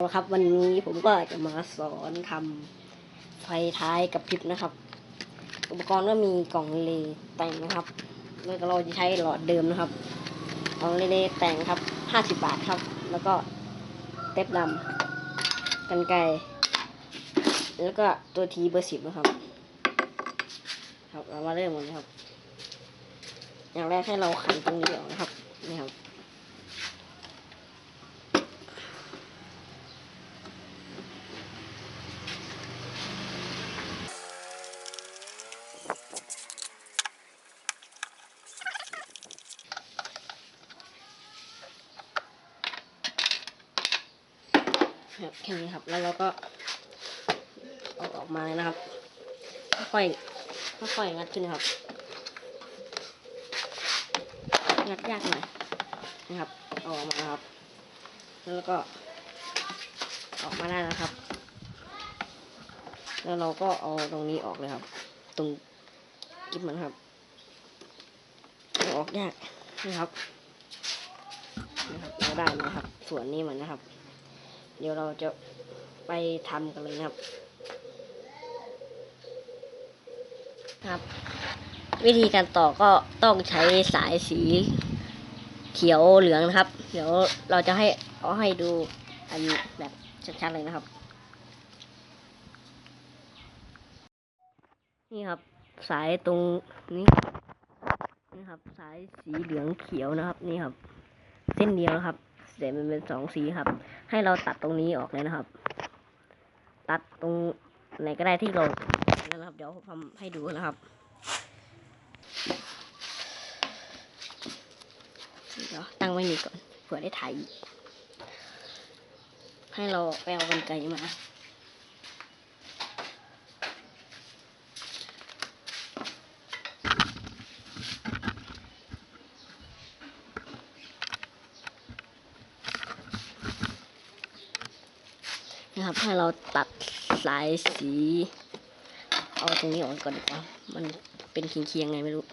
นะครับวันนี้ผมก็จะมาสอนทำไฟท้ายกับพริบนะครับ อุปกรณ์ก็มีกล่องเลแต่งนะครับแล้วก็เราจะใช้หลอดเดิมนะครับกล่องเลแต่งครับห้าสิบบาทครับ แล้วก็เต็บดำกันไกแล้วก็ตัวทีเบอร์สิบนะครับ ครับเรามาเริ่มกันนะครับ อย่างแรกให้เราขันตรงนี้ออกนะครับนี่ครับ แค่นี้ครับ แล้วเราก็เอาออกมาเลยนะครับ ค่อยค่อยงัดขึ้นนะครับ งัดยากหน่อยนะครับเอาออกมาครับ แล้วก็ ออกมาได้แล้วครับ แล้วเราก็เอาตรงนี้ออกเลยครับ ตรงกิ๊บมันครับอออกยากนะครับนะครับเราได้นะครับ ส่วนนี้มันนะครับ เดี๋ยวเราจะไปทำกันเลยนะครับ ครับ วิธีการต่อก็ต้องใช้สายสีเขียวเหลืองนะครับ เดี๋ยวเราจะให้เอาให้ดูอันแบบชัดๆเลยนะครับ นี่ครับสายตรงนี้นี่ครับ สายสีเหลืองเขียวนะครับ นี่ครับ เส้นเดียวนะครับแต่มันเป็นสองสีครับ ให้เราตัดตรงนี้ออกเลยนะครับ ตัดตรงไหนก็ได้ที่เรานะครับ เดี๋ยวผมทำให้ดูนะครับเดี๋ยวตั้งไว้นี่ก่อนเผื่อได้ถ่ายให้เราไปเอากันไกลมา นะครับ ให้เราตัดสายสี เอาตรงนี้ออกก่อนดีกว่ามันเป็นเคียงๆไงไม่รู้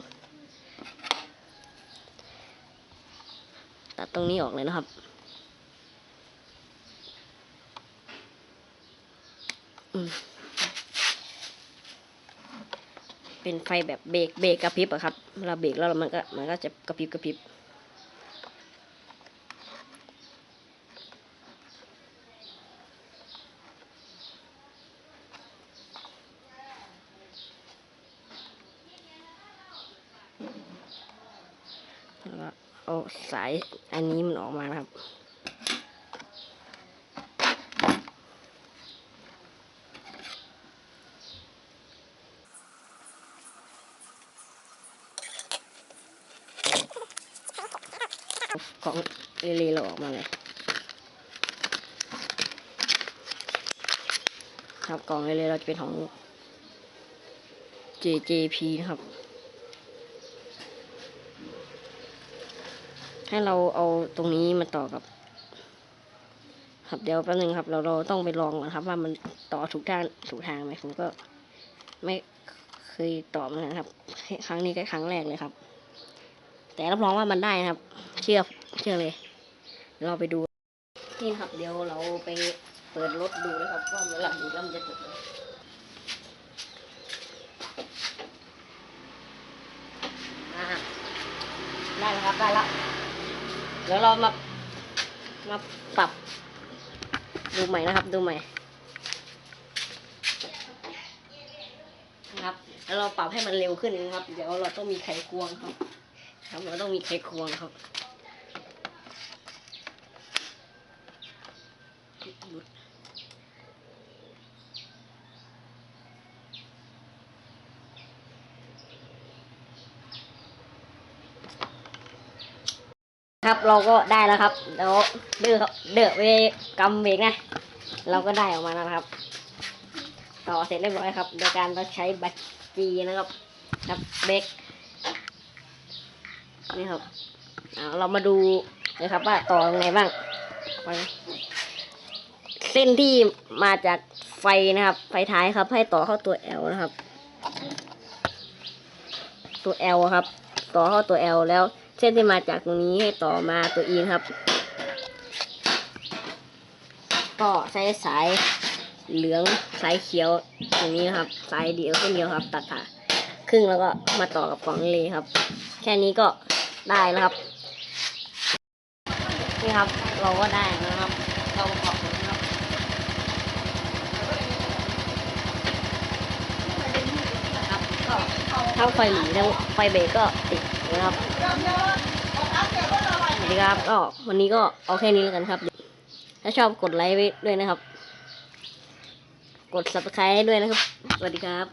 ตัดตรงนี้ออกเลยนะครับเป็นไฟแบบเบรกเบรกกระพริบอะครับเวลาเบรกแล้วมันก็มันก็จะกระพริบกระพริบ แล้วก็เอา สายอันนี้มันออกมานะครับ ของเรเลเราออกมาเลยครับกล่องเรเลเราจะเป็นของ JJP นะครับ ให้เราเอาตรงนี้มาต่อกับ ครับเดี๋ยวแป๊บนึงครับ เราเราต้องไปลองก่อนครับ ว่ามันต่อถูกทางถูกทางไหมผมก็ไม่เคยต่อบนะครับ ครั้งนี้ก็ครั้งแรกเลยครับ แต่รับรองว่ามันได้นะครับ เชื่อเชื่อเลย เราไปดูนี่ครับ เดี๋ยวเราไปเปิดรถดูนะครับว่าเวลาดูแล้วมันจะติดไหมอ่าได้แล้วครับได้แล้ว เดี๋ยวเรามา มาปรับ ดูใหม่นะครับดูใหม่นะครับแล้วเราปรับให้มันเร็วขึ้นนะครับ เดี๋ยวเราต้องมีไขควงครับ ครับเราต้องมีไขควงครับ ครับเราก็ได้แล้วครับเดี๋ยวเดือครับเดือเวกำเบรกนะ เราก็ได้ออกมาแล้วนะครับ ต่อเสร็จเรียบร้อยครับ โดยการเราใช้บัตรจีนะครับครับเบรกนี่ครับเอาเรามาดูเลยครับว่าต่อยังไงบ้างไปเส้นที่มาจากไฟนะครับ ไฟท้ายครับ ให้ต่อเข้าตัว L นะครับ ตัว L ครับ ต่อเข้าตัว L แล้ว เส้นที่มาจากตรงนี้ให้ต่อมาตัว E นะครับ ก็ใช้สายเหลืองสายเขียวอย่างนี้นะครับ สายเดียวเส้นเดียวครับ ตัดผ่าครึ่งแล้วก็มาต่อกับกล่องเลครับ แค่นี้ก็ได้แล้วครับนี่ครับ เราก็ได้แล้วนะครับ เราประกอบกันนะครับครับก็ทั้งไฟหลีทั้งไฟเบรกก็ติด นะครับสวัสดีครับก็วันนี้ก็เอาแค่นี้แล้วกันครับ ถ้าชอบกดไลค์ไว้ด้วยนะครับ กด subscribe ให้ด้วยนะครับ สวัสดีครับ